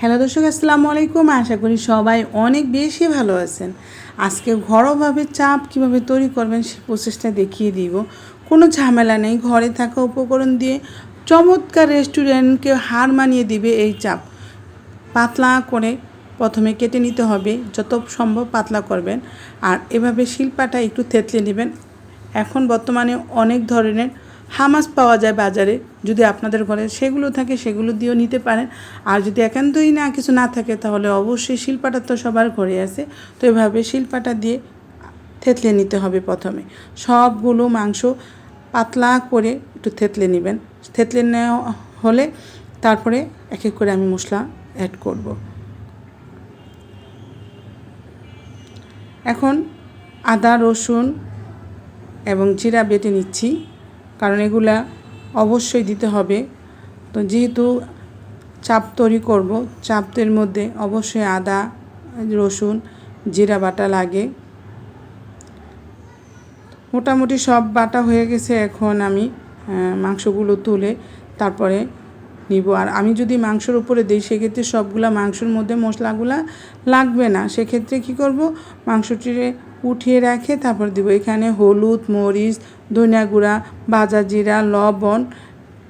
Hello দর্শক, আসসালামু আলাইকুম। আশা করি সবাই অনেক বেশি ভালো আছেন। আজকে ঘরোভাবে চাপ কীভাবে তৈরি করবেন সে প্রসেসটা দেখিয়ে দিব। কোনো ঝামেলা নেই, ঘরে থাকা উপকরণ দিয়ে চমৎকার রেস্টুরেন্টকে হার মানিয়ে দিবে এই চাপ। পাতলা করে প্রথমে কেটে নিতে হবে, যত সম্ভব পাতলা করবেন। আর এভাবে শিল্পাটা একটু থেতলে নেবেন। এখন বর্তমানে অনেক ধরনের হামাস পাওয়া যায় বাজারে, যদি আপনাদের ঘরে সেগুলো থাকে সেগুলো দিয়েও নিতে পারেন। আর যদি একান্তই না, কিছু না থাকে, তাহলে অবশ্যই শিল্পাটা তো সবার ঘরে আছে। তো এভাবে শিল্পাটা দিয়ে থেতলে নিতে হবে প্রথমে। সবগুলো মাংস পাতলা করে একটু থেতলে নেবেন। থেতলে নেওয়া হলে তারপরে এক এক করে আমি মশলা অ্যাড করব। এখন আদা, রসুন এবং জিরা বেটে নিচ্ছি। কারণ এগুলা অবশ্যই দিতে হবে। তো যেহেতু চাপ তৈরি করব, চাপের মধ্যে অবশ্যই আদা, রসুন, জিরা বাটা লাগে। মোটামুটি সব বাটা হয়ে গেছে এখন আমি মাংসগুলো তুলে তারপরে নিব। আর আমি যদি মাংসর উপরে দিই, সেক্ষেত্রে সবগুলা মাংসর মধ্যে মশলাগুলা লাগবে না। সেক্ষেত্রে কি করব? মাংসটিরে উঠিয়ে রেখে, তারপর দিব এখানে হলুদ, মরিচ, ধনিয়া গুঁড়া ভাজা জিরা, লবণ,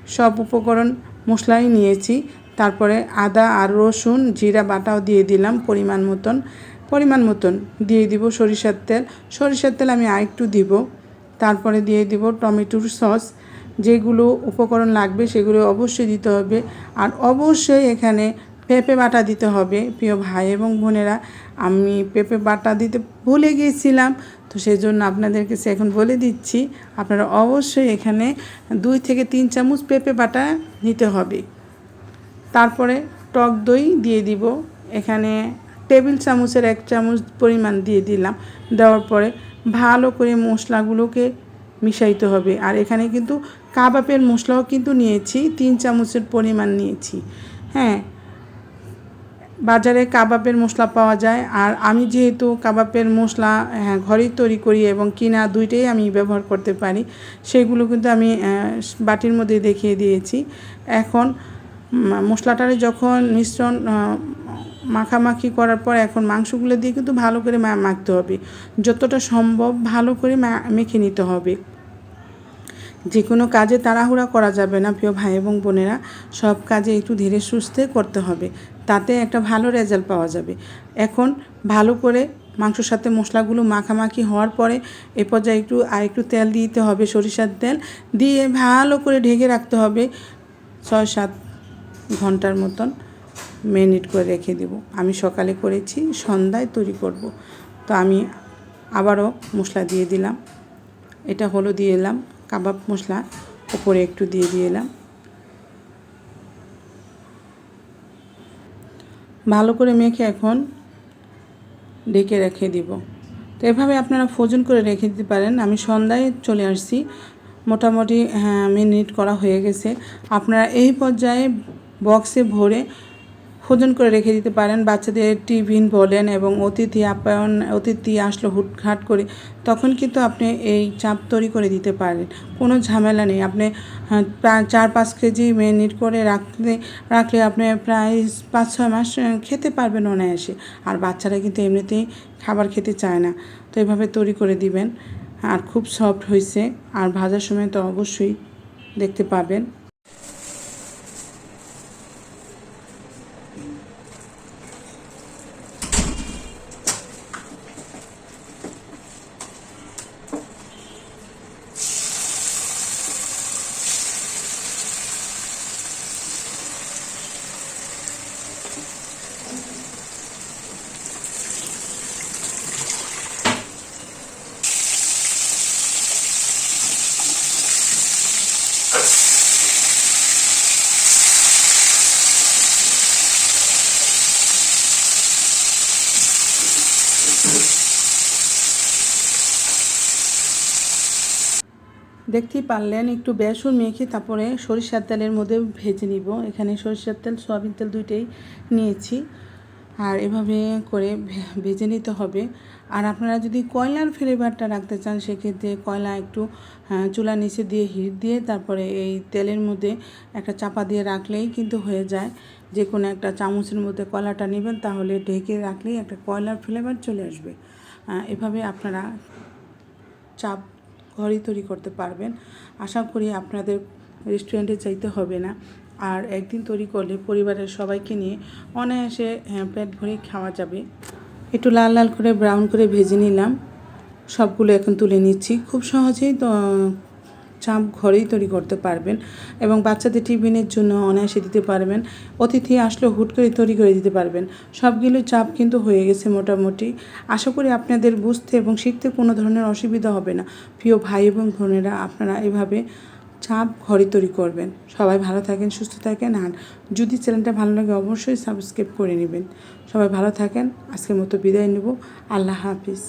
সব উপকরণ মশলাই নিয়েছি। তারপরে আদা আর রসুন, জিরা বাটাও দিয়ে দিলাম পরিমাণ মতন পরিমাণ মতন। দিয়ে দিব সরিষার তেল সরিষার তেল আমি আরেকটু দিব। তারপরে দিয়ে দিব টমেটোর সস, যেগুলো উপকরণ লাগবে সেগুলো অবশ্যই দিতে হবে। আর অবশ্যই এখানে পেঁপে বাটা দিতে হবে, প্রিয় ভাই এবং বোনেরা। আমি পেঁপে বাটা দিতে ভুলে গিয়েছিলাম, তো সেই জন্য আপনাদেরকে সে এখন বলে দিচ্ছি, আপনারা অবশ্যই এখানে দুই থেকে তিন চামচ পেঁপে বাটা নিতে হবে। তারপরে টক দই দিয়ে দিব, এখানে টেবিল চামচের এক চামচ পরিমাণ দিয়ে দিলাম। দেওয়ার পরে ভালো করে মশলাগুলোকে মিশাইতে হবে, আর এখানে কিন্তু কাবাবের মশলাও কিন্তু নিয়েছি, তিন চামচের পরিমাণ নিয়েছি। হ্যাঁ বাজারে কাবাবের মশলা পাওয়া যায়। আর আমি যেহেতু কাবাবের মশলা হ্যাঁ ঘরেই তৈরি করি এবং কিনা দুইটাই আমি ব্যবহার করতে পারি, সেগুলো কিন্তু আমি বাটির মধ্যে দেখিয়ে দিয়েছি। এখন মশলাটারে যখন মিশ্রণ মাখামাখি করার পর এখন মাংসগুলো দিয়ে কিন্তু ভালো করে মাখতে হবে। যতটা সম্ভব ভালো করে মেখে নিতে হবে। যে কোনো কাজে তাড়াহুড়া করা যাবে না, প্রিয় ভাই এবং বোনেরা। সব কাজে একটু ধীরে সুস্থে করতে হবে। তাতে একটা ভালো রেজাল্ট পাওয়া যাবে। এখন ভালো করে মাংসর সাথে মশলাগুলো মাখামাখি হওয়ার পরে এ পর্যায়ে একটু আর একটু তেল দিতে হবে, সরিষার তেল দিয়ে ভালো করে ঢেকে রাখতে হবে। ছয় সাত ঘণ্টার মতন মেরিনেট করে রেখে দেব। আমি সকালে করেছি, সন্ধ্যায় তৈরি করব। তো আমি আবারও মশলা দিয়ে দিলাম। এটা হলো দিয়ে এলাম। কাবাব মশলা ওপরে একটু দিয়ে দিয়ে এলাম। ভালো করে মেখে এখন ডেকে রেখে দিব। তো এভাবে আপনারা ফোজন করে রেখে দিতে পারেন। আমি সন্ধ্যায় চলে আসছি। মোটামুটি হ্যাঁ মিনিট করা হয়ে গেছে। আপনারা এই পর্যায়ে বক্সে ভরে ফোজন করে রেখে দিতে পারেন। বাচ্চাদের টিফিন বলেন এবং অতিথি আপ্যায়ন, অতিথি আসলো হুটঘাট করে, তখন কিন্তু আপনি এই চাপ তৈরি করে দিতে পারেন। কোনো ঝামেলা নেই। আপনি প্রায় চার পাঁচ কেজি মিনিট করে রাখলে রাখলে আপনি প্রায় পাঁচ ছয় মাস খেতে পারবেন অনায়াসে। আর বাচ্চারা কিন্তু এমনিতেই খাবার খেতে চায় না। তো এভাবে তৈরি করে দিবেন। আর খুব সফট হয়েছে আর ভাজার সময় তো অবশ্যই দেখতে পাবেন। দেখতেই পারলেন, একটু বেসন মেখে তারপরে সরিষার তেলের মধ্যে ভেজে নিব। এখানে সরিষার তেল, সয়াবিন তেল দুইটাই নিয়েছি। আর এভাবে করে ভেজে নিতে হবে। আর আপনারা যদি কয়লার ফ্লেভারটা রাখতে চান, সেক্ষেত্রে কয়লা একটু চুলা নিচে দিয়ে হিট দিয়ে তারপরে এই তেলের মধ্যে একটা চাপা দিয়ে রাখলেই কিন্তু হয়ে যায়। যে কোনো একটা চামচের মধ্যে কয়লাটা নেবেন, তাহলে ঢেকে রাখলেই একটা কয়লার ফ্লেভার চলে আসবে। এভাবে আপনারা চাপ ঘরেই তৈরি করতে পারবেন। আশা করি আপনাদের রেস্টুরেন্টে চাইতে হবে না। আর একদিন তৈরি করলে পরিবারের সবাইকে নিয়ে অনায়াসে হ্যাঁ, পেট ভরে খাওয়া যাবে। একটু লাল লাল করে ব্রাউন করে ভেজে নিলাম। সবগুলো এখন তুলে নিচ্ছি। খুব সহজেই চাপ ঘরেই তৈরি করতে পারবেন এবং বাচ্চাদের টিফিনের জন্য অনায়াসে দিতে পারবেন। অতিথি আসলে হুট করে তৈরি করে দিতে পারবেন। সবগুলো চাপ কিন্তু হয়ে গেছে মোটামুটি। আশা করি আপনাদের বুঝতে এবং শিখতে কোনো ধরনের অসুবিধা হবে না। প্রিয় ভাই এবং বোনেরা, আপনারা এভাবে চাপ ঘরে তৈরি করবেন। সবাই ভালো থাকেন, সুস্থ থাকেন আর যদি চ্যানেলটা ভালো লাগে অবশ্যই সাবস্ক্রাইব করে নেবেন। সবাই ভালো থাকেন। আজকের মতো বিদায় নেব। আল্লাহ হাফিজ।